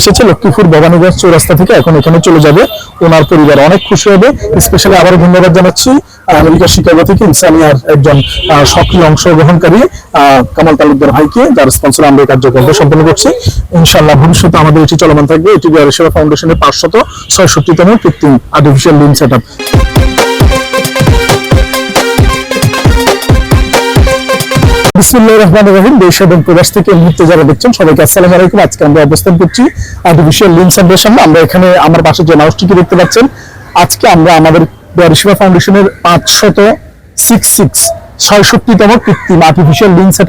এসেছে লক্ষ্মীপুর ভবানীগঞ্জ চৌরাস্তা থেকে। এখন এখানে চলে যাবে। ওনার পরিবার অনেক খুশি হবে। স্পেশালি আবারও ধন্যবাদ জানাচ্ছি আমেরিকা শিকাগো থেকে ইনসানিয়ার একজন সক্রিয় অংশগ্রহণকারী কামাল তালুকদার ভাইকে, যার স্পন্সর আমরা এই কার্যক্রমটা সম্পন্ন করছি। ইনশাআল্লাহ ভবিষ্যতে আমাদের এটি চলমান থাকবে। এটি বিহার সেবা ফাউন্ডেশনের পাঁচশত, ছয়ষট্টিতম কৃত্রিম আর্টিফিশিয়াল লিম সেট প্রবাস থেকে দেখছেন আজকে আমরা অবস্থান করছি আর্টিফিশিয়াল আমরা এখানে দেখতে পাচ্ছেন, আজকে আমরা আমাদের ফাউন্ডেশনের পাঁচশত সিক্স সিক্স সেট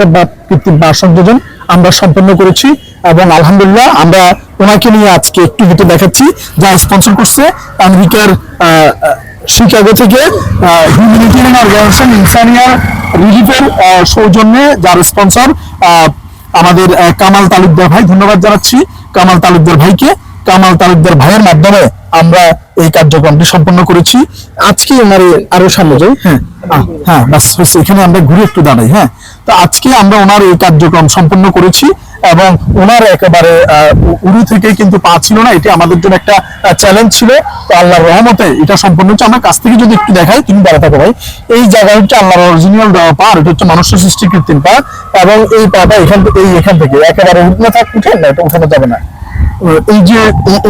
বা সংযোজন আমরা সম্পন্ন করেছি এবং আলহামদুলিল্লাহ আমরা ওনাকে নিয়ে আজকে একটু দেখাচ্ছি, যা স্পন্সর করছে আমেরিকার শিকাগো থেকে হিউম্যানিটেরিয়ান অর্গানাইজেশন রিলিফের সৌজন্যে যার স্পন্সর আমাদের কামাল তালুকদার ভাই, ধন্যবাদ জানাচ্ছি। কামাল তালুকদার ভাইকে, কামাল তালুকদার ভাইয়ের মাধ্যমে আমরা এই কার্যক্রমটি সম্পন্ন করেছি। আজকে আমার আরও সামনে যাই। হ্যাঁ হ্যাঁ বাস এখানে আমরা ঘুরে একটু দাঁড়াই। হ্যাঁ তো আজকে আমরা ওনার এই কার্যক্রম সম্পন্ন করেছি। এবং ওনার একেবারে উরু থেকে কিন্তু পা ছিল না, এটি আমাদের জন্য একটা চ্যালেঞ্জ ছিল। তো আল্লাহর রহমতে এটা সম্পূর্ণ হচ্ছে আমার কাছ থেকে যদি একটু দেখাই, তুমি বেড়াতে থাকো ভাই। এই জায়গা হচ্ছে আল্লাহর অরিজিনাল পা এটা হচ্ছে মানুষের সৃষ্টি কৃত্রিম পা। এবং এই পাটা এখান থেকে, এই এখান থেকে, একেবারে উঠলে থাক উঠে না, এটা উঠানো যাবে না। এই যে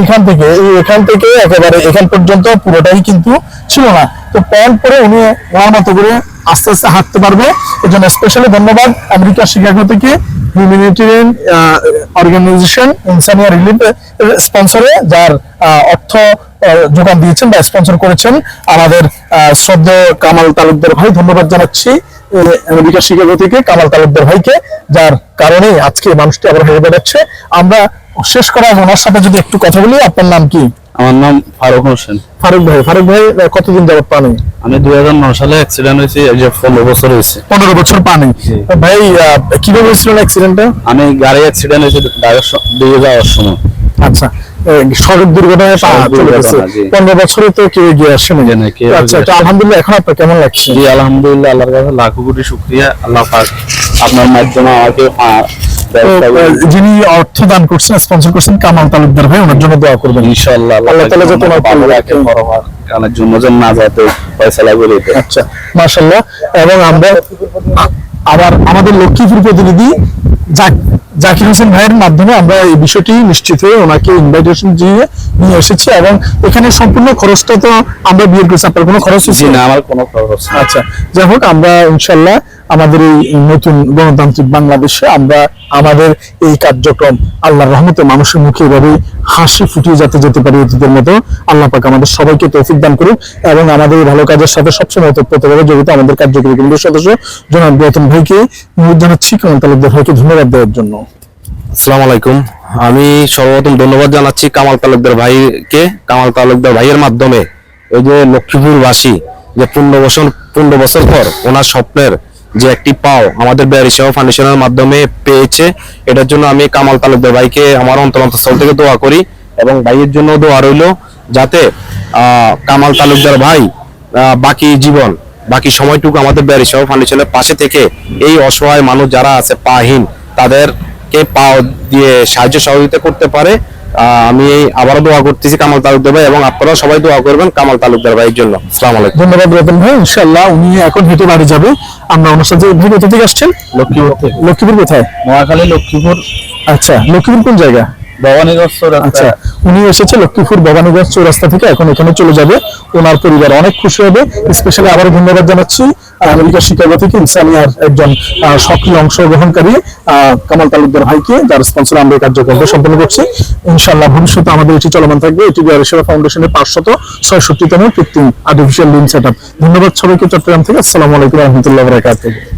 এখান থেকে এখান থেকে একেবারে এখান পর্যন্ত পুরোটাই কিন্তু ছিল না। তো প্যান্ট পরে উনি ওনার মতো করে আস্তে আস্তে হাঁটতে পারবে। এর জন্য স্পেশালি ধন্যবাদ আমেরিকা শিকাগো থেকে হিউম্যানিটেরিয়ান অর্গানাইজেশন ইনসানিয়া রিলিফ স্পন্সরে যার আহ, অর্থ যোগান দিয়েছেন বা স্পন্সর করেছেন আমাদের আহ, শ্রদ্ধেয় কামাল তালুকদার ভাই। ধন্যবাদ জানাচ্ছি আমেরিকা শিকাগো থেকে কামাল তালুকদার ভাইকে যার কারণে আজকে মানুষটি আবার হেরে বেড়াচ্ছে। আমরা শেষ করার ওনার সাথে যদি একটু কথা বলি আপনার নাম কি? আমার নাম ফারুক হোসেন। ফারুক ভাই ফারুক ভাই কতদিন যাবত পানি? আমি দুই হাজার নয় সালে অ্যাক্সিডেন্ট হয়েছি এই যে পনেরো বছর হয়েছে। পনেরো বছর পানি। ভাই কীভাবে হয়েছিল অ্যাক্সিডেন্টটা আমি গাড়ি অ্যাক্সিডেন্ট হয়েছে দিয়ে যাওয়ার সময়। আচ্ছা সড়ক দুর্ঘটনায়। পনেরো বছরে তো কেউ এগিয়ে আসেনি। জি না, কেউ আচ্ছা তো আলহামদুলিল্লাহ এখন আপনার কেমন লাগছে? জি আলহামদুলিল্লাহ আল্লাহর কাছে লাখো কোটি শুক্রিয়া আল্লাহ পাক আপনার মাধ্যমে আমাকে যিনি অর্থ দান করছেন স্পন্সর করছেন কামাল তালুকদার ভাই ওনার জন্য দোয়া করবেন। ইনশাআল্লাহ আল্লাহ তাআলা যাতে ওনার ভালো পরিবারকে- রাখে বরাবর কানের জন্য যেন না যাতে করে আচ্ছা মাশাল্লাহ এবং আমরা আবার আমাদের লক্ষ্মীপুর প্রতিনিধি জাকির হোসেন ভাইয়ের মাধ্যমে আমরা এই বিষয়টি নিশ্চিত হয়ে ওনাকে ইনভাইটেশন দিয়ে নিয়ে এসেছি এবং এখানে সম্পূর্ণ খরচটা তো আমরা বিয়ে করেছি আপনার কোনো খরচ হচ্ছে না আমার কোনো খরচ আচ্ছা যাই হোক আমরা ইনশাল্লাহ আমাদের এই নতুন গণতান্ত্রিক বাংলাদেশে আমরা আমাদের এই কার্যক্রম আল্লাহর রহমতে মানুষের মুখে এভাবে হাসি ফুটিয়ে যাতে যেতে পারি অতীতের মতো, আল্লাহ পাক আমাদের সবাইকে তৌফিক দান করুক এবং আমাদের এই ভালো কাজের সাথে সবসময় ওতপ্রোতভাবে জড়িত আমাদের কার্যকরী কেন্দ্রীয় সদস্য জনাব গৌতম ভাইকে অনুরোধ জানাচ্ছি কামাল ভাইকে ধন্যবাদ দেওয়ার জন্য। আসসালামু আলাইকুম। আমি সর্বপ্রথম ধন্যবাদ জানাচ্ছি কামাল তালুকদার ভাইকে, কামাল তালুকদার ভাইয়ের মাধ্যমে। ওই যে লক্ষ্মীপুরবাসী যে পনেরো বছর পনেরো বছর পর ওনার স্বপ্নের যে একটি পাও আমাদের বেয়ারি সেবা ফাউন্ডেশনের মাধ্যমে পেয়েছে, এটার জন্য আমি কামাল তালুকদার ভাইকে আমার অন্তরন্তস্থল থেকে দোয়া করি এবং ভাইয়ের জন্য দোয়া রইল যাতে কামাল তালুকদার ভাই বাকি জীবন, বাকি সময়টুকু আমাদের বেয়ারি সেবা ফাউন্ডেশনের পাশে থেকে এই অসহায় মানুষ যারা আছে পাহীন, তাদেরকে পাও দিয়ে সাহায্য সহযোগিতা করতে পারে। আমি আবারও দোয়া করতেছি কামাল তালুকদার ভাই এবং আপনারা সবাই দোয়া করবেন কামাল তালুকদার ভাইয়ের জন্য। আসসালামু আলাইকুম। ধন্যবাদ রতন ভাই। ইনশাআল্লাহ উনি এখন হেঁটে বাড়ি যাবে। আমরা ওনার সাথে ভাই কোথা থেকে আসছেন। লক্ষ্মীপুর লক্ষ্মীপুর কোথায়? নোয়াখালী লক্ষ্মীপুর। আচ্ছা লক্ষ্মীপুর কোন জায়গা? আচ্ছা উনি এসেছে লক্ষ্মীপুর চৌরাস্তা থেকে এখন এখানে চলে যাবে। ওনার পরিবার অনেক খুশি হবে। ধন্যবাদ জানাচ্ছি সক্রিয় অংশগ্রহণকারী আহ, কামাল তালুকদার ভাইকে আমরা সম্পন্ন করছি। ইনশাল্লাহ আমাদের চলমান থাকবে। ফাউন্ডেশনের পাঁচশত ধন্যবাদ সবাইকে চট্টগ্রাম থেকে। আসসালামু আলাইকুম